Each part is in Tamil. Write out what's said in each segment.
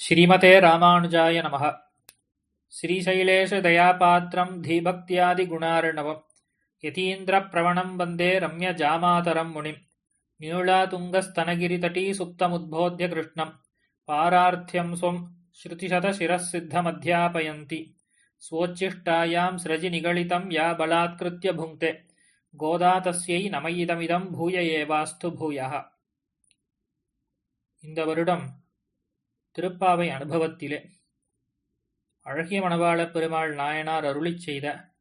ஸ்ரீமதே ராமானுஜாய நம ஸ்ரீசைலேஷதயாபாத்திரம் தீபக்தியாதிகுணார்ணவம் யதீந்திரப்பிரவணம் வந்தே ரம்யஜாமாதரம் முனிம். நியுளாதுங்கஸ்தனகிரிதட்டீ சுப்தமுத்போத்ய கிருஷ்ணம். பாரார்த்தியம் ஸ்வம் श्रुतिशतशिरःसिद्धमध्यापयन्ति स्वोच्छिष्टायां स्रजि निगलितं या बलात्कृत्य भुङ्क्ते गोदा तस्यै नमयिदमिदं भूय एवास्तु भूयः இந்த வருடம் திருப்பாவை அனுபவத்திலே அழகிய மணவாளப் பெருமாள் நாயனார் அருளிச் செய்த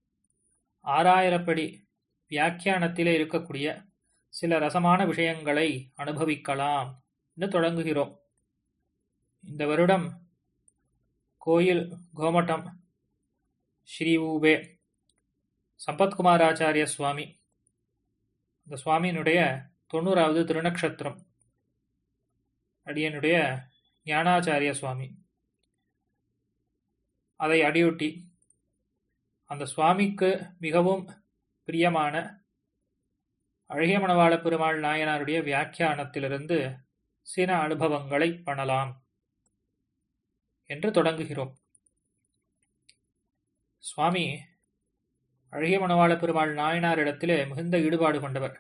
ஆறாயிரப்படி வியாக்கியானத்திலே இருக்கக்கூடிய சில ரசமான விஷயங்களை அனுபவிக்கலாம் என்று தொடங்குகிறோம். இந்த வருடம் கோயில் கோமட்டம் ஸ்ரீ ஊபே சம்பத்குமாராச்சாரிய சுவாமி. இந்த சுவாமியினுடைய தொண்ணூறாவது திருநக்ஷத்திரம். அடியனுடைய ஞானாச்சாரிய சுவாமி. அதை அடியொட்டி அந்த சுவாமிக்கு மிகவும் பிரியமான அழகிய மணவாள பெருமாள் நாயனாருடைய வியாக்கியானத்திலிருந்து சில அனுபவங்களை பண்ணலாம் என்று தொடங்குகிறோம். சுவாமி அழகிய மணவாள பெருமாள் நாயனாரிடத்திலே மிகுந்த ஈடுபாடு கொண்டவர்.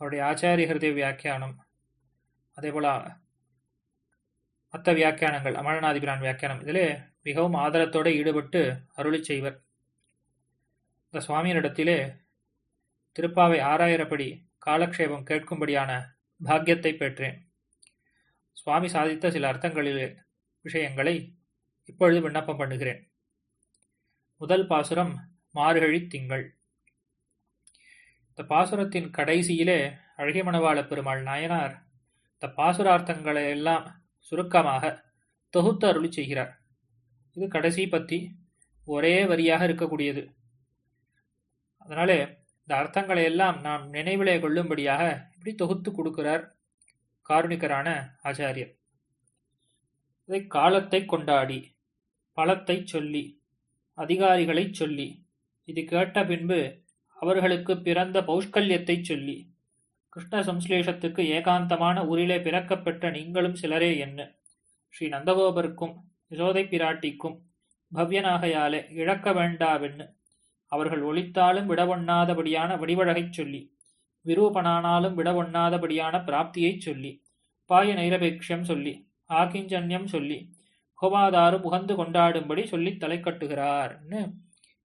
அவருடைய ஆச்சாரிய ஹிருதய வியாக்கியானம் அதேபோல மற்ற வியாக்கியானங்கள் அமரநாதிபிரான் வியாக்கியானம் இதிலே மிகவும் ஆதரத்தோடு ஈடுபட்டு அருளி செய்வர். இந்த சுவாமியினிடத்திலே திருப்பாவை ஆறாயிரப்படி காலக்ஷேபம் கேட்கும்படியான பாக்கியத்தை பெற்றேன். சுவாமி சாதித்த சில அர்த்தங்களிலே விஷயங்களை இப்பொழுது விண்ணப்பம் பண்ணுகிறேன். முதல் பாசுரம் மார்கழி திங்கள். இந்த பாசுரத்தின் கடைசியிலே அழகிய மணவாள பெருமாள் நாயனார் இந்த பாசுரார்த்தங்களை எல்லாம் சுருக்கமாக தொகுத்து அருளி செய்கிறார். இது கடைசி பத்தி ஒரே வரியாக இருக்கக்கூடியது. அதனாலே இந்த அர்த்தங்களை எல்லாம் நாம் நினைவிலே கொள்ளும்படியாக இப்படி தொகுத்து கொடுக்கிறார் காருணிகரான ஆச்சாரியர். இதை காலத்தை கொண்டாடி பலத்தை சொல்லி அதிகாரிகளை சொல்லி இது கேட்ட பின்பு அவர்களுக்கு பிறந்த பௌஷ்கல்யத்தை சொல்லி கிருஷ்ண சம்ஸ்லேஷத்துக்கு ஏகாந்தமான ஊரிலே பிறக்கப்பெற்ற நீங்களும் சிலரே என்ன? ஸ்ரீ நந்தகோபருக்கும் யசோதை பிராட்டிக்கும் பவ்யனாகையாலே இழக்க வேண்டாவென்னு. அவர்கள் ஒழித்தாலும் விடவொண்ணாதபடியான வடிவழகைச் சொல்லி விரூபனானாலும் விடவொண்ணாதபடியான பிராப்தியைச் சொல்லி பாய நைரபேட்சியம் சொல்லி ஆகிஞ்சன்யம் சொல்லி கோபாதாரு புகந்து கொண்டாடும்படி சொல்லி தலை கட்டுகிறார்னு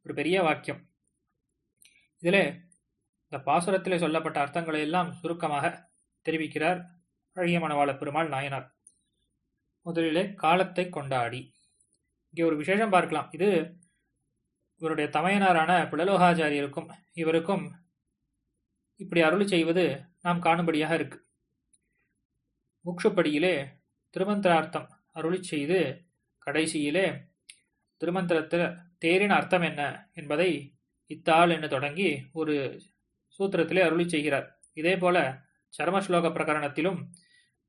ஒரு பெரிய வாக்கியம். இதில் இந்த பாசுரத்திலே சொல்லப்பட்ட அர்த்தங்களை எல்லாம் சுருக்கமாக தெரிவிக்கிறார் அழியமணவாள பெருமாள் நாயனார். முதலிலே காலத்தை கொண்டாடி. இங்கே ஒரு விசேஷம் பார்க்கலாம். இது இவருடைய தமையனாரான புலலோகாச்சாரியருக்கும் இவருக்கும் இப்படி அருளி செய்வது நாம் காணும்படியாக இருக்கு. முக்ஷுப்படியிலே திருமந்திரார்த்தம் அருளி செய்து கடைசியிலே திருமந்திரத்தில் தேரின் அர்த்தம் என்ன என்பதை இத்தாள் என்று தொடங்கி ஒரு சூத்திரத்திலே அருளி செய்கிறார். இதே போல சர்மஸ்லோக பிரகரணத்திலும்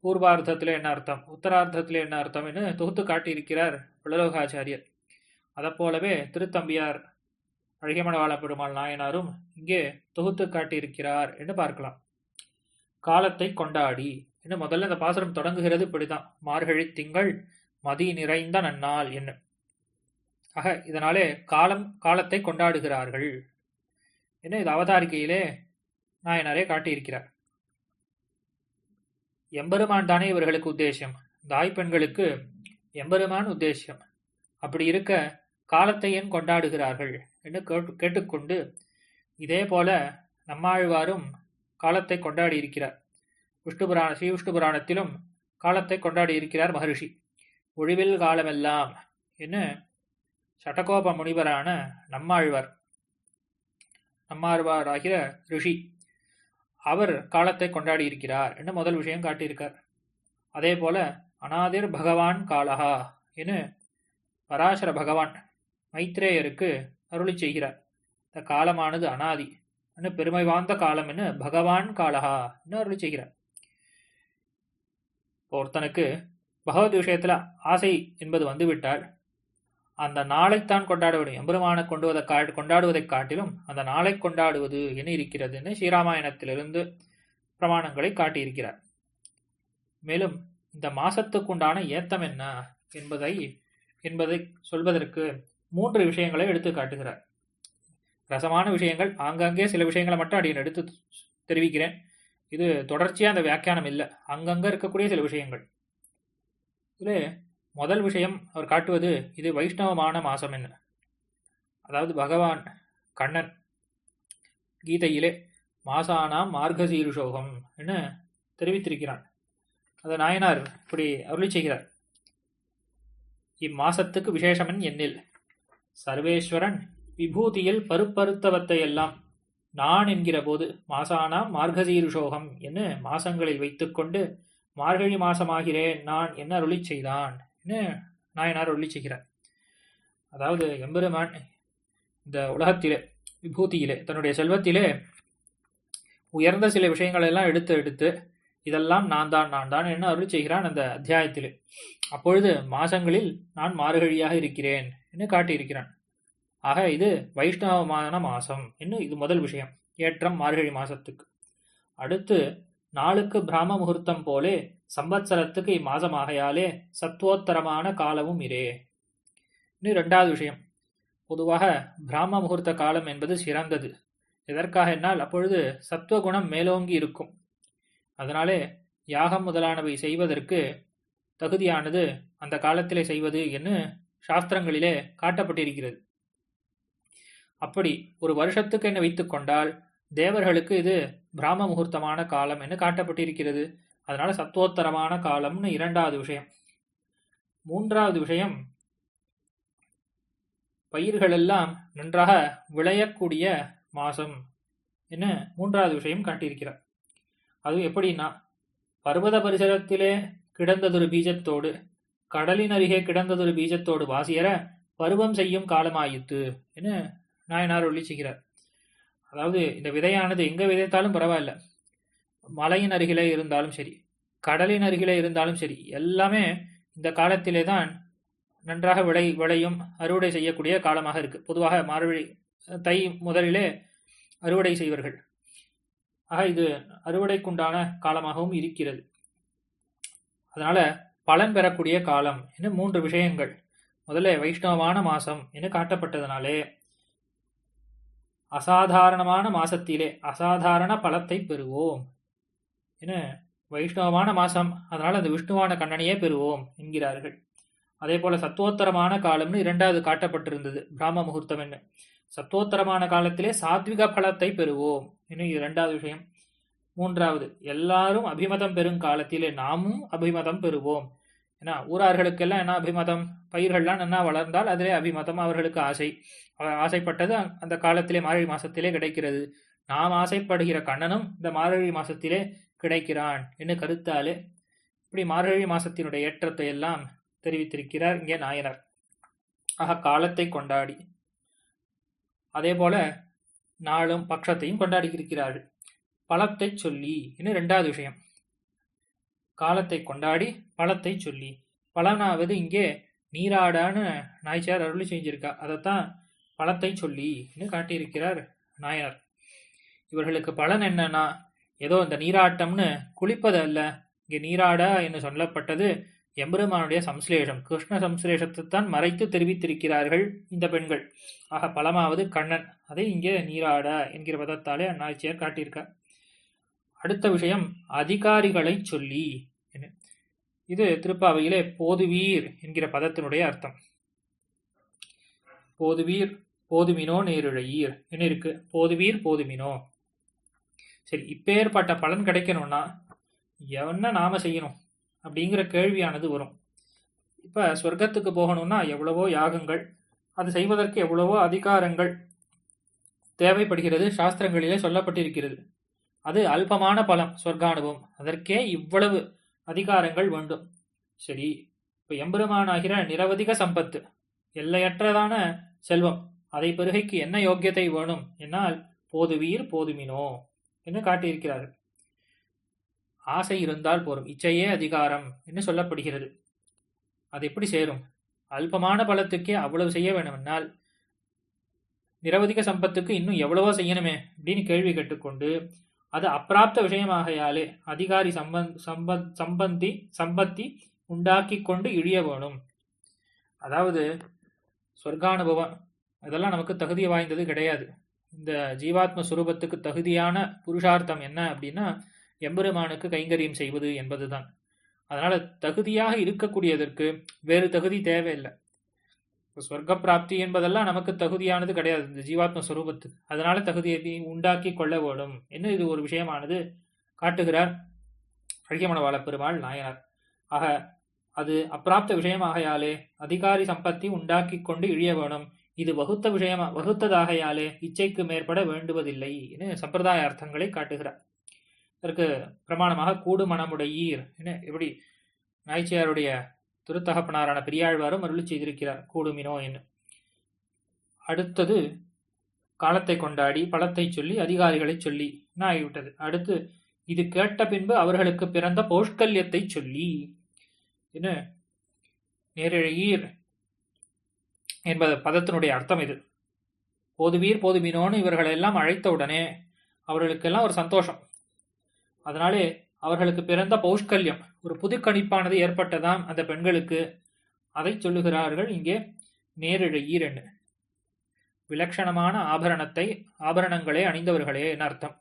பூர்வார்த்தத்தில் என்ன அர்த்தம்? உத்தரார்த்தத்தில் என்ன அர்த்தம் என்று தொகுத்து காட்டியிருக்கிறார் புலலோகாச்சாரியர் அதைப்போலவே திருத்தம்பியார் அழகியமணவாள பெருமாள் நாயனாரும் இங்கே தொகுத்து காட்டியிருக்கிறார் என்று பார்க்கலாம். காலத்தை கொண்டாடி என்று முதல்ல இந்த பாசுரம் தொடங்குகிறது இப்படிதான் மார்கழி திங்கள் மதி நிறைந்த நன்னாள் என்ன ஆக இதனாலே காலம் காலத்தை கொண்டாடுகிறார்கள். என்ன இது அவதாரிக்கையிலே? நாயனாரே காட்டியிருக்கிறார். எம்பெருமான் தானே இவர்களுக்கு உத்தேசியம் தாய் பெண்களுக்கு எம்பெருமான் உத்தேசியம் அப்படி இருக்க காலத்தை ஏன் கொண்டாடுகிறார்கள் என்று கேட்டு கேட்டுக்கொண்டு இதே போல நம்மாழ்வாரும் காலத்தை கொண்டாடி இருக்கிறார் விஷ்ணு புராண ஸ்ரீ விஷ்ணு புராணத்திலும் காலத்தை கொண்டாடி இருக்கிறார் மகரிஷி. ஒழிவில் காலமெல்லாம் என்று சட்டகோப முனிவரான நம்மாழ்வார் நம்மாழ்வாராகிற ரிஷி அவர் காலத்தை கொண்டாடி இருக்கிறார் என்று முதல் விஷயம் காட்டியிருக்கார். அதே போல அனாதிர் பகவான் காலஹா என பராசர பகவான் மைத்ரேயருக்கு அருளி செய்கிறார். இந்த காலமானது அனாதி என்று பெருமை வாய்ந்த காலம் என்று பகவான் காலஹா என்று அருளி செய்கிறார். ஒருத்தனுக்கு பகவத் விஷயத்தில் ஆசை என்பது வந்துவிட்டால் அந்த நாளைத்தான் கொண்டாட வேண்டும் எம்பெருமான கொண்டுவதை கா கொண்டாடுவதைக் காட்டிலும் அந்த நாளை கொண்டாடுவது என்ன இருக்கிறதுன்னு ஸ்ரீராமாயணத்திலிருந்து பிரமாணங்களை காட்டியிருக்கிறார். மேலும் இந்த மாசத்துக்குண்டான ஏத்தம் என்ன என்பதை என்பதை சொல்வதற்கு மூன்று விஷயங்களை எடுத்து காட்டுகிறார். ரசமான விஷயங்கள் ஆங்காங்கே சில விஷயங்களை மட்டும் அடியன் எடுத்து தெரிவிக்கிறேன். இது தொடர்ச்சியாக அந்த வியாக்கியானம் இல்லை. அங்கங்கே இருக்கக்கூடிய சில விஷயங்கள். இதில் முதல் விஷயம் அவர் காட்டுவது இது வைஷ்ணவமான மாசம் என்ன? அதாவது பகவான் கண்ணன் கீதையிலே மாசானாம் மார்கசீருஷோகம் என்று தெரிவித்திருக்கிறான். அதை நாயனார் இப்படி அருளி செய்கிறார். இம்மாசத்துக்கு விசேஷமன் எண்ணில் சர்வேஸ்வரன் விபூதியில் பருப்பருத்தவத்தை எல்லாம் நான் என்கிற போது மாசானாம் மார்கசீருஷோகம் என்று மாசங்களில் வைத்துக்கொண்டு மார்கழி மாசமாகிறேன் நான் என்ன அருளி செய்தான். நாயனார் ஒல்லி செய்கிறார். அதாவது எம்பெருமான் இந்த உலகத்திலே விபூதியிலே தன்னுடைய செல்வத்திலே உயர்ந்த சில விஷயங்கள் எல்லாம் எடுத்து எடுத்து இதெல்லாம் நான் தான் நான் தான் என்ன அருள் செய்கிறான் அந்த அத்தியாயத்திலே. அப்பொழுது மாசங்களில் நான் மார்கழியாக இருக்கிறேன் என்று காட்டியிருக்கிறான். ஆக இது வைஷ்ணவமான மாசம் என்று இது முதல் விஷயம். ஏற்றம் மார்கழி மாசத்துக்கு. அடுத்து நாளுக்கு பிராம முகூர்த்தம் போலே சம்பத்சரத்துக்கு இம்மாசமாகையாலே சத்வோத்தரமான காலமும் இரே. இன்னும் ரெண்டாவது விஷயம். பொதுவாக பிராம முகூர்த்த காலம் என்பது சிறந்தது. எதற்காக என்னால் அப்பொழுது சத்துவகுணம் மேலோங்கி இருக்கும்? அதனாலே யாகம் முதலானவை செய்வதற்கு தகுதியானது அந்த காலத்திலே செய்வது என்று சாஸ்திரங்களிலே காட்டப்பட்டிருக்கிறது. அப்படி ஒரு வருஷத்துக்கு என்ன வைத்துக்கொண்டால் தேவர்களுக்கு இது பிராம முகூர்த்தமான காலம் என்று காட்டப்பட்டிருக்கிறது. அதனால சத்துவோத்தரமான காலம்னு இரண்டாவது விஷயம். மூன்றாவது விஷயம் பயிர்களெல்லாம் நன்றாக விளையக்கூடிய மாசம் என்ன மூன்றாவது விஷயம் காட்டியிருக்கிறார். அது எப்படின்னா பர்வத பரிசரத்திலே கிடந்ததொரு பீஜத்தோடு கடலின் அருகே கிடந்ததொரு பீஜத்தோடு வாசியர பருவம் செய்யும் காலமாயிற்று என நாயனார் ஒளி செய்கிறார். அதாவது இந்த விதையானது எங்கே விதைத்தாலும் பரவாயில்ல. மலையின் அருகிலே இருந்தாலும் சரி கடலின் அருகிலே இருந்தாலும் சரி எல்லாமே இந்த காலத்திலே தான் நன்றாக விளை விளையும் அறுவடை செய்யக்கூடிய காலமாக இருக்குது பொதுவாக மார்கழி தை முதலிலே அறுவடை செய்வார்கள். ஆக இது அறுவடைக்குண்டான காலமாகவும் இருக்கிறது. அதனால் பலன் பெறக்கூடிய காலம் என்று மூன்று விஷயங்கள். முதல்ல வைஷ்ணவமான மாதம் என்று காட்டப்பட்டதுனாலே அசாதாரணமான மாசத்திலே அசாதாரண பலத்தை பெறுவோம். என வைஷ்ணவமான மாசம். அதனால் அந்த விஷ்ணுவான கண்ணனையே பெறுவோம் என்கிறார்கள். அதே போல சத்தோத்தரமான காலம்னு இரண்டாவது காட்டப்பட்டிருந்தது பிராம முகூர்த்தம் என்ன? சத்தோத்தரமான காலத்திலே சாத்விக பலத்தை பெறுவோம். இன்னும் இரண்டாவது விஷயம்? மூன்றாவது எல்லாரும் அபிமதம் பெறும் காலத்திலே நாமும் அபிமதம் பெறுவோம். ஏன்னா ஊரார்களுக்கெல்லாம் என்ன அபிமதம்? பயிர்கள்லாம் நன்னா வளர்ந்தால் அதிலே அபிமதம் அவர்களுக்கு ஆசை. அவர் ஆசைப்பட்டது அந்த காலத்திலே மார்கழி மாசத்திலே கிடைக்கிறது. நாம் ஆசைப்படுகிற கண்ணனும் இந்த மார்கழி மாசத்திலே கிடைக்கிறான் என்று கருத்தாலே இப்படி மார்கழி மாசத்தினுடைய ஏற்றத்தை எல்லாம் தெரிவித்திருக்கிறார் இங்கே நாயனர். ஆக காலத்தை கொண்டாடி அதே போல நாளும் பட்சத்தையும் கொண்டாடி இருக்கிறார்கள் பழத்தை சொல்லி இன்னும் ரெண்டாவது விஷயம். காலத்தை கொண்டாடி பழத்தை சொல்லி பலனாவது இங்கே நீராடான்னு நாய்ச்சியார் அருளி செஞ்சிருக்கா அதைத்தான் பழத்தை சொல்லி காட்டியிருக்கிறார் நாயனர். இவர்களுக்கு பலன் என்னன்னா ஏதோ இந்த நீராட்டம்னு குளிப்பது அல்ல. இங்கே நீராட என்று சொல்லப்பட்டது எம்பெருமானுடைய சம்ஸ்லேஷம். கிருஷ்ண சம்ஸ்லேஷத்தை தான் மறைத்து தெரிவித்திருக்கிறார்கள் இந்த பெண்கள். ஆக பலமாவது கண்ணன். அதை இங்கே நீராட என்கிற பதத்தாலே அந்நாய்ச்சியார் காட்டியிருக்கார். அடுத்த விஷயம் அதிகாரிகளை சொல்லி இது திருப்பாவையிலே போதுவீர் என்கிற பதத்தினுடைய அர்த்தம். போதுவீர் போதுமினோ நேருழையீர். என்ன இருக்கு? போதுவீர் போதுமினோ. சரி இப்பேற்பட்ட பலன் கிடைக்கணும்னா என்ன நாம செய்யணும் அப்படிங்கிற கேள்வியானது வரும். இப்போ சொர்க்கத்துக்கு போகணும்னா எவ்வளவோ யாகங்கள் அது செய்வதற்கு எவ்வளவோ அதிகாரங்கள் தேவைப்படுகிறது சாஸ்திரங்களிலே சொல்லப்பட்டிருக்கிறது. அது அல்பமான பலம் சொர்க்கானுபவம். அதற்கே இவ்வளவு அதிகாரங்கள் வேண்டும். சரி இப்போ எம்பெருமானாகிற நிரவதிக சம்பத்து எல்லையற்றதான செல்வம் அதை பெருகைக்கு என்ன யோக்கியத்தை வேணும் என்னால் போதுவீர் போதுமினோ என்று காட்டியிருக்கிறார். ஆசை இருந்தால் போரும் இச்சையே அதிகாரம் என்று சொல்லப்படுகிறது. அது எப்படி சேரும்? அல்பமான பலத்துக்கே அவ்வளவு செய்ய வேண்டுமென்றால் நிரவதிக சம்பத்துக்கு இன்னும் எவ்வளவோ செய்யணுமே அப்படின்னு கேள்வி கேட்டுக்கொண்டு அது அப்பிராப்த விஷயமாகையாலே அதிகாரி சம்பந்த் சம்பந்தி சம்பத்தி உண்டாக்கி கொண்டு இழிய வேணும் அதாவது சொர்க்கானுபவம் இதெல்லாம் நமக்கு தகுதி வாய்ந்தது கிடையாது. இந்த ஜீவாத்ம சுரூபத்துக்கு தகுதியான புருஷார்த்தம் என்ன அப்படின்னா எம்பெருமானுக்கு கைங்கரியம் செய்வது என்பதுதான். அதனால தகுதியாக இருக்கக்கூடியதற்கு வேறு தகுதி தேவையில்லை. இப்போ சொர்க்க பிராப்தி என்பதெல்லாம் நமக்கு தகுதியானது கிடையாது இந்த ஜீவாத்ம சுரூபத்துக்கு அதனால தகுதியை உண்டாக்கி கொள்ள வேண்டும். என்று இது ஒரு விஷயமானது? காட்டுகிறார் அழகியமனவாள பெருமாள் நாயனார். ஆக அது அப்பிராப்த விஷயமாகையாலே அதிகாரி சம்பத்தி உண்டாக்கி கொண்டு இழிய வேணும். இது வகுத்த விஷயமா வகுத்ததாகையாலே இச்சைக்கு மேற்பட வேண்டுவதில்லை என சம்பிரதாய அர்த்தங்களை காட்டுகிறார். இதற்கு பிரமாணமாக கூடு மனமுடையீர் என எப்படி நாய்ச்சியாருடைய திருத்தகப்பனாரான பெரியாழ்வாரும் அருள் செய்திருக்கிறார். கூடுமினோ என்று. அடுத்தது காலத்தை கொண்டாடி பழத்தை சொல்லி அதிகாரிகளை சொல்லி என்ன ஆகிவிட்டது? அடுத்து இது கேட்ட பின்பு அவர்களுக்கு பிறந்த பௌஷ்கல்யத்தை சொல்லி என்ன? நேரழகீர் என்பது பதத்தினுடைய அர்த்தம் இது. போதுவீர் போதுமீனோன்னு இவர்களெல்லாம் அழைத்த உடனே அவர்களுக்கெல்லாம் ஒரு சந்தோஷம். அதனாலே அவர்களுக்கு பிறந்த பௌஷ்கல்யம். ஒரு புதுக்கணிப்பானது ஏற்பட்டதாம் அந்த பெண்களுக்கு. அதை சொல்லுகிறார்கள் இங்கே நேரிழ என்று விலட்சணமான ஆபரணத்தை ஆபரணங்களே அணிந்தவர்களே என்ன அர்த்தம்.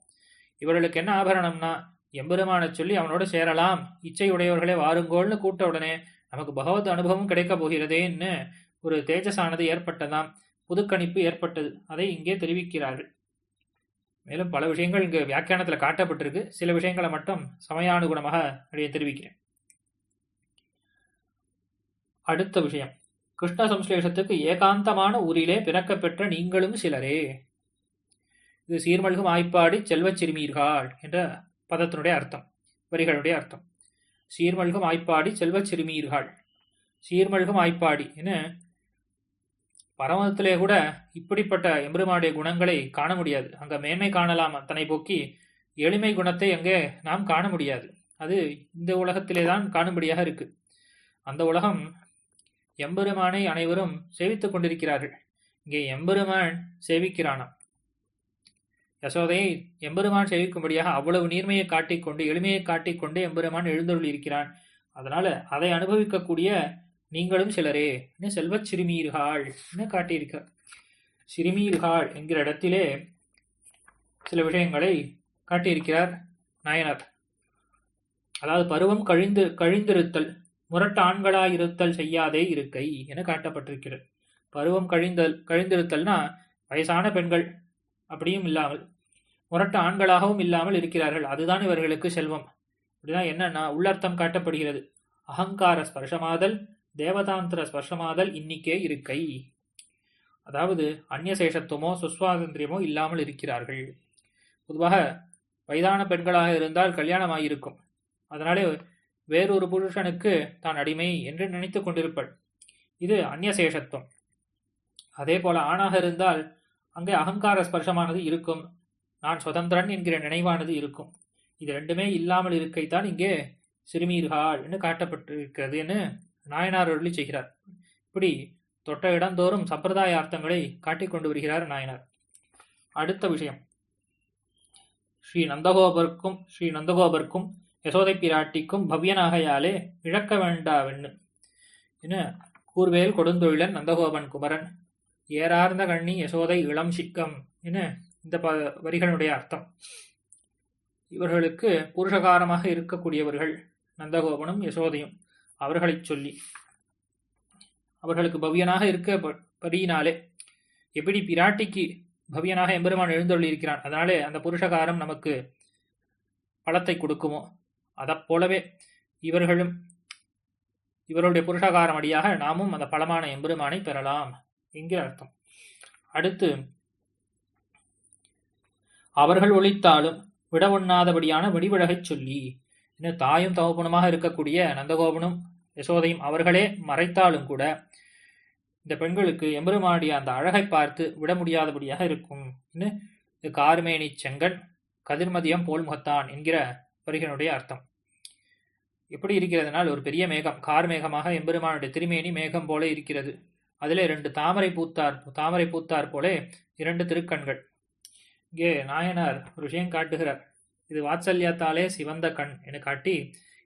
இவர்களுக்கு என்ன ஆபரணம்னா எம்பெருமான சொல்லி அவனோட சேரலாம். இச்சை உடையவர்களே வாருங்கோள்னு கூட்ட உடனே நமக்கு பகவத் அனுபவம் கிடைக்கப் போகிறதேன்னு ஒரு தேஜஸானது ஏற்பட்டதாம். புதுக்கணிப்பு ஏற்பட்டது. அதை இங்கே தெரிவிக்கிறார்கள். மேலும் பல விஷயங்கள் இங்கு வியாக்கியானத்தில் காட்டப்பட்டிருக்கு. சில விஷயங்களை மட்டும் சமயானுகுணமாக அப்படியே தெரிவிக்கிறேன். அடுத்த விஷயம். கிருஷ்ண சம்ஸ்லேஷத்துக்கு ஏகாந்தமான ஊரிலே பிறக்கப் பெற்ற நீங்களும் சிலரே. இது சீர்மல்கும் ஆய்ப்பாடி செல்வச் சிறுமீர்கள் என்ற பதத்தினுடைய அர்த்தம். வரிகளுடைய அர்த்தம். சீர்மல்கும் ஆய்ப்பாடி செல்வச் சிறுமீர்கள் சீர்மல்கும் ஆய்ப்பாடி என பரமதத்திலே கூட இப்படிப்பட்ட எம்பெருமானுடைய குணங்களை காண முடியாது. அங்க மேன்மை காணலாம் அத்தனை போக்கி எளிமை குணத்தை அங்கே நாம் காண முடியாது. அது இந்த உலகத்திலே தான் காணும்படியாக இருக்கு. அந்த உலகம் எம்பெருமானை அனைவரும் சேவித்துக் கொண்டிருக்கிறார்கள். இங்கே எம்பெருமான் சேவிக்கிறானாம். யசோதையை எம்பெருமான் சேவிக்கும்படியாக அவ்வளவு நீர்மையை காட்டிக்கொண்டு எளிமையை காட்டிக்கொண்டு எம்பெருமான் எழுந்தருள் இருக்கிறான் அதனால அதை அனுபவிக்கக்கூடிய நீங்களும் சிலரே என்ன செல்வச் சிறுமீர்கள் என காட்டியிருக்க. சிறுமீர்கள் என்கிற இடத்திலே சில விஷயங்களை காட்டியிருக்கிறார் நாயனார். அதாவது பருவம் கழிந்து கழிந்திருத்தல் முரட்டு ஆண்களாயிருத்தல் செய்யாதே இருக்கை என காட்டப்பட்டிருக்கிறது. பருவம் கழிந்தல் கழிந்திருத்தல்னா வயசான பெண்கள் அப்படியும் இல்லாமல் முரட்டு ஆண்களாகவும் இல்லாமல் இருக்கிறார்கள். அதுதான் இவர்களுக்கு செல்வம். அப்படிதான் என்னன்னா உள்ளர்த்தம் காட்டப்படுகிறது. அகங்கார ஸ்பர்ஷமாதல் தேவதாந்திர ஸ்பர்ஷமாதல் இன்னிக்கே இருக்கை. அதாவது அந்நியசேஷத்துவமோ சுஸ்வாதந்திரியமோ இல்லாமல் இருக்கிறார்கள். பொதுவாக வயதான பெண்களாக இருந்தால் கல்யாணமாயிருக்கும். அதனாலே வேறொரு புருஷனுக்கு தான் அடிமை என்று நினைத்து கொண்டிருப்பள். இது அந்நியசேஷத்துவம். அதே போல ஆணாக இருந்தால் அங்கே அகங்கார ஸ்பர்ஷமானது இருக்கும். நான் சுதந்திரன் என்கிற நினைவானது இருக்கும். இது ரெண்டுமே இல்லாமல் இருக்கைத்தான் இங்கே சிறுமீர்கள் என்று காட்டப்பட்டிருக்கிறது என்று நாயனார் அருளி செய்கிறார். இப்படி தொட்ட இடந்தோறும் சம்பிரதாய அர்த்தங்களை காட்டிக் கொண்டு வருகிறார் நாயனார். அடுத்த விஷயம். ஸ்ரீ நந்தகோபருக்கும் ஸ்ரீ நந்தகோபருக்கும் யசோதை பிராட்டிக்கும் பவ்யனாகையாலே இழக்க வேண்டாவென்னு. என கூர்வேல் கொடுந்தொழிலன் நந்தகோபன் குமரன் ஏறார்ந்த கண்ணி யசோதை இளம் சிக்கம் என இந்த ப வரிகளுடைய அர்த்தம். இவர்களுக்கு புருஷகாரமாக இருக்கக்கூடியவர்கள் நந்தகோபனும் யசோதையும். அவர்களைச் சொல்லி அவர்களுக்கு பவ்யனாக இருக்க படியினாலே எப்படி பிராட்டிக்கு பவ்யனாக எம்பெருமான் எழுந்தொள்ளியிருக்கிறான் அதனாலே அந்த புருஷகாரம் நமக்கு பலத்தை கொடுக்குமோ? அதைப் போலவே இவர்களும் இவருடைய புருஷகாரம் அடியாக நாமும் அந்த பலமான எம்பெருமானை பெறலாம் என்கிற அர்த்தம். அடுத்து அவர்கள் ஒழித்தாலும் விட ஒண்ணாதபடியான வெடிவிழகைச் சொல்லி இன்னும் தாயும் தகப்பனுமாக இருக்கக்கூடிய நந்தகோபனும் யசோதையும் அவர்களே மறைத்தாலும் கூட இந்த பெண்களுக்கு எம்பெருமாடிய அந்த அழகை பார்த்து விட முடியாதபடியாக இருக்கும்னு இது கார்மேனி செங்கன் கதிர்மதியம் போல் முகத்தான் என்கிற வரிகளுடைய அர்த்தம். எப்படி இருக்கிறதுனால் ஒரு பெரிய மேகம் கார் மேகமாக எம்பெருமானுடைய திருமேனி மேகம் போல இருக்கிறது. அதிலே ரெண்டு தாமரை பூத்தார் தாமரை பூத்தார் போலே இரண்டு திருக்கண்கள். இங்கே நாயனார் ஒரு விஷயம் காட்டுகிறார். இது வாத்சல்யத்தாலே சிவந்த கண் என காட்டி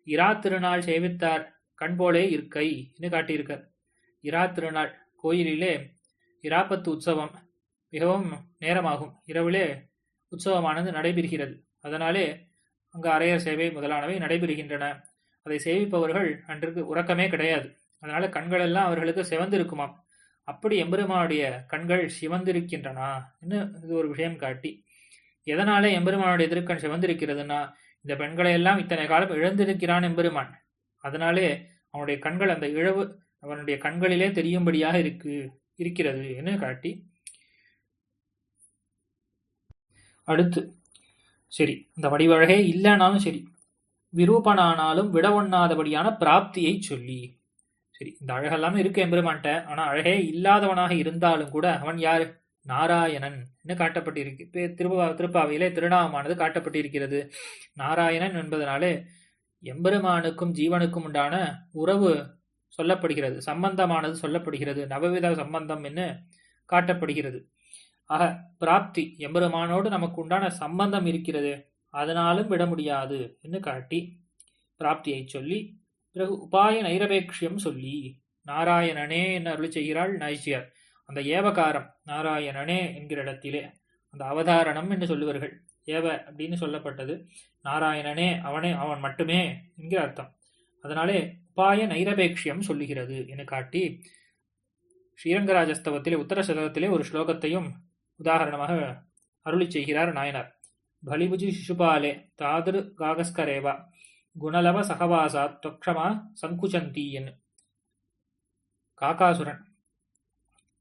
இரா திருநாள் சேவித்தார் கண் போலே இருக்கை என்று காட்டியிருக்க இரா திருநாள் கோயிலிலே இராப்பத்து உற்சவம் மிகவும் நேரமாகும். இரவிலே உற்சவமானது நடைபெறுகிறது. அதனாலே அங்கு அரையர் சேவை முதலானவை நடைபெறுகின்றன. அதை சேவிப்பவர்கள் அன்றைக்கு உறக்கமே கிடையாது. அதனால கண்களெல்லாம் அவர்களுக்கு சிவந்திருக்குமாம். அப்படி எம்பெருமானுடைய கண்கள் சிவந்திருக்கின்றனா என்று இது ஒரு விஷயம் காட்டி எதனால எம்பெருமானுடைய திருக்கண் சிவந்திருக்கிறதுனா இந்த பெண்களை எல்லாம் இத்தனை காலம் இழந்திருக்கிறான் எம்பெருமான். அதனாலே அவனுடைய கண்கள் அந்த இழவு அவனுடைய கண்களிலே தெரியும்படியாக இருக்கு இருக்கிறது. என்று காட்டி? அடுத்து சரி அந்த வடிவழகே இல்லைனாலும் சரி விரூபனானாலும் விட ஒண்ணாதபடியான பிராப்தியை சொல்லி. சரி இந்த அழகெல்லாமே இருக்கு எம்பெருமான்ட்ட ஆனால் அழகே இல்லாதவனாக இருந்தாலும் கூட அவன் யார்? நாராயணன். என்று காட்டப்பட்டிருக்கு? திருப்பா திருப்பாவையிலே திருநாமமானது காட்டப்பட்டிருக்கிறது. நாராயணன் என்பதனாலே எம்பெருமானுக்கும் ஜீவனுக்கும் உண்டான உறவு சொல்லப்படுகிறது. சம்பந்தமானது சொல்லப்படுகிறது. நவவித சம்பந்தம் என்று காட்டப்படுகிறது. ஆக பிராப்தி எம்பெருமானோடு நமக்கு உண்டான சம்பந்தம் இருக்கிறது. அதனாலும் விட முடியாது என்று காட்டி பிராப்தியை சொல்லி பிறகு உபாய நைரபேக்ஷியம் சொல்லி நாராயணனே என்று அருள் செய்கிறாள் நாய்ச்சியார். அந்த ஏவகாரம் நாராயணனே என்கிற இடத்திலே அந்த அவதாரணம் என்று சொல்லுவார்கள். ஏவ அப்படின்னு சொல்லப்பட்டது. நாராயணனே அவனே அவன் மட்டுமே என்கிற அர்த்தம். அதனாலே உபாய நைரபேக்ஷியம் சொல்லுகிறது என காட்டி ஸ்ரீரங்கராஜஸ்தவத்திலே உத்தர சதகத்திலே ஒரு ஸ்லோகத்தையும் உதாரணமாக அருளி செய்கிறார் நாயனார். பலிபுஜி சிசுபாலே தாதிரு காகஸ்கரேவா குணலவ சகவாசா தொக்ஷமா சங்குச்சந்தீயன் காக்காசுரன்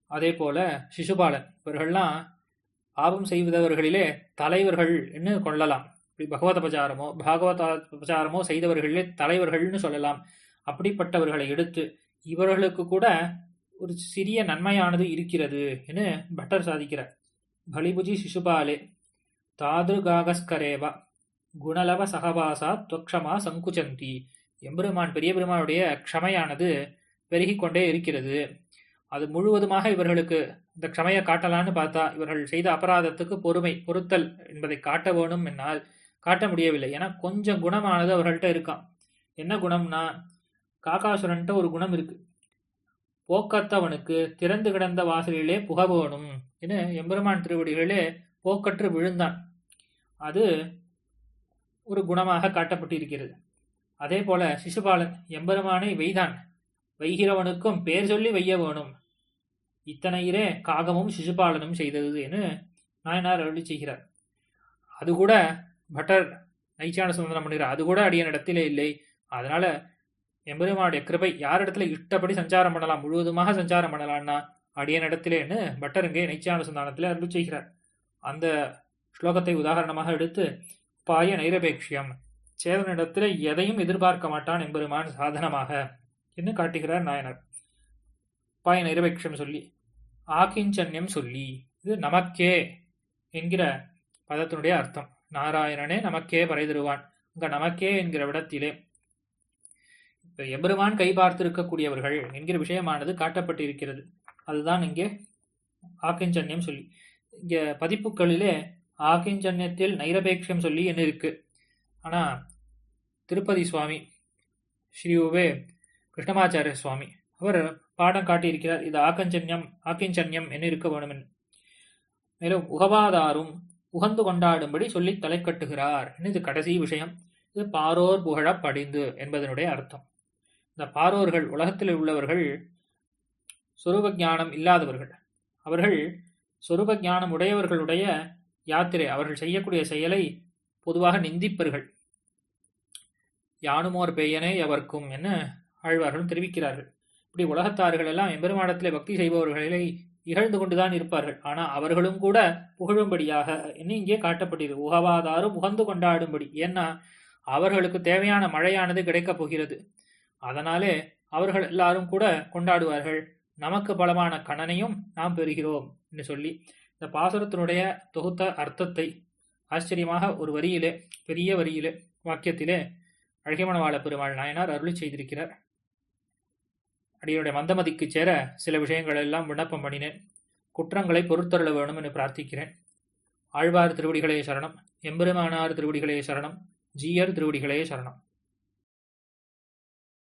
அதே போல சிசுபாலன் இவர்கள்லாம் பாவம் செய்வதவர்களிலே தலைவர்கள் என்று கொள்ளலாம். இப்படி பகவத பிரச்சாரமோ பாகவத பிரச்சாரமோ செய்தவர்களிலே தலைவர்கள்னு சொல்லலாம். அப்படிப்பட்டவர்களை எடுத்து இவர்களுக்கு கூட ஒரு சிறிய நன்மையானது இருக்கிறது என பட்டர் சாதிக்கிறார். பலிபுஜி சிசுபாலே தாதுகாகஸ்கரேவா குணலவ சகவாசா துவக்ஷமா சங்குச்சந்தி எம்பெருமான் பெரிய பெருமானுடைய க்ஷமையானது பெருகிக்கொண்டே இருக்கிறது. அது முழுவதுமாக இவர்களுக்கு இந்த க்ஷமையை காட்டலான்னு பார்த்தா இவர்கள் செய்த அபராதத்துக்கு பொறுமை பொறுத்தல் என்பதை காட்ட வேணும் என்னால் காட்ட முடியவில்லை. ஏன்னா கொஞ்சம் குணமானது அவர்கள்ட்ட இருக்கான் என்ன குணம்னா காக்காசுரன்ட்ட ஒரு குணம் இருக்கு. போக்கத்தவனுக்கு திறந்து கிடந்த வாசலிலே புகவேணும் என எம்பெருமான் திருவடிகளிலே போக்கற்று விழுந்தான். அது ஒரு குணமாக காட்டப்பட்டிருக்கிறது. அதே போல சிசுபாலன் எம்பெருமானை வெய்தான். வைகிறவனுக்கும் பேர் சொல்லி வெய்ய வேணும். இத்தனையிலே காகமும் சிசுபாலனும் செய்தது என்று நாயனார் அருளி செய்கிறார். அது கூட பட்டர் நைச்சான சுதந்திரம் பண்ணுகிறார். அது கூட அடியன் இடத்திலே இல்லை. அதனால எம்பெருமானுடைய கிருபை யார் இடத்துல இஷ்டப்படி சஞ்சாரம் பண்ணலாம்? முழுவதுமாக சஞ்சாரம் பண்ணலாம்னா அடியன் இடத்திலேன்னு பட்டர் இங்கே நைச்சியான சந்தானத்தில் அருளி செய்கிறார். அந்த ஸ்லோகத்தை உதாரணமாக எடுத்து பாய நைரபேக்ஷியம். சேதனிடத்தில் எதையும் எதிர்பார்க்க மாட்டான் எம்பெருமான் சாதனமாக என்று காட்டுகிறார் நாயனர். பாய நைரபேக்ஷம் சொல்லி ஆகிஞ்சன்யம் சொல்லி. இது நமக்கே என்கிற பதத்தினுடைய அர்த்தம். நாராயணனே நமக்கே பறைதருவான் அங்க நமக்கே என்கிற விடத்திலே. இப்ப எம்பெருமான் கை பார்த்திருக்கக்கூடியவர்கள் என்கிற விஷயமானது காட்டப்பட்டு இருக்கிறது அதுதான் இங்கே ஆக்கிஞ்சன்யம் சொல்லி. இங்க பதிப்புகளிலே ஆகிஞ்சன்யத்தில் நைரபேட்சம் சொல்லி என்ன இருக்கு? ஆனா திருப்பதி சுவாமி ஸ்ரீ உவே கிருஷ்ணமாச்சாரிய சுவாமி அவர் பாடம் காட்டியிருக்கிறார். இது ஆக்கஞ்சன்யம் ஆக்கிஞ்சன்யம் என இருக்க வேணும் மேலும் உகவாதாரும் உகந்து கொண்டாடும்படி சொல்லி தலை கட்டுகிறார். இது கடைசி விஷயம். இது பாரோர் புகழ படிந்து என்பதனுடைய அர்த்தம். இந்த பாரோர்கள் உலகத்தில் உள்ளவர்கள் சொரூப ஞானம் இல்லாதவர்கள். அவர்கள் சொரூப ஞானம் உடையவர்களுடைய யாத்திரை அவர்கள் செய்யக்கூடிய செயலை பொதுவாக நிந்திப்பர்கள். யானுமோர் பெயனே எவர்க்கும் என ஆழ்வார்களும் தெரிவிக்கிறார்கள். இப்படி உலகத்தார்கள் எல்லாம் எம்பெருமானத்திலே பக்தி செய்பவர்களை இகழ்ந்து கொண்டுதான் இருப்பார்கள். ஆனால் அவர்களும் கூட புகழும்படியாக என்ன இங்கே காட்டப்பட்டது. உகவாதாரும் உகந்து கொண்டாடும்படி. ஏன்னா அவர்களுக்கு தேவையான மழையானது கிடைக்கப் போகிறது. அதனாலே அவர்கள் எல்லாரும் கூட கொண்டாடுவார்கள். நமக்கு பலமான கணனையும் நாம் பெறுகிறோம் என்று சொல்லி இந்த பாசுரத்தினுடைய தொகுத்த அர்த்தத்தை ஆச்சரியமாக ஒரு வரியிலே பெரிய வரியிலே வாக்கியத்திலே அழகிமணவாள பெருமாள் நாயனார் அருளி செய்திருக்கிறார். அடியுடைய மந்தமதிக்கு சேர சில விஷயங்கள் எல்லாம் விண்ணப்பம் பண்ணினேன். குற்றங்களை பொறுத்தருள வேணும் என்று பிரார்த்திக்கிறேன். ஆழ்வார் திருவடிகளே சரணம். எம்பெருமானார் திருவடிகளே சரணம். ஜீயர் திருவடிகளே சரணம்.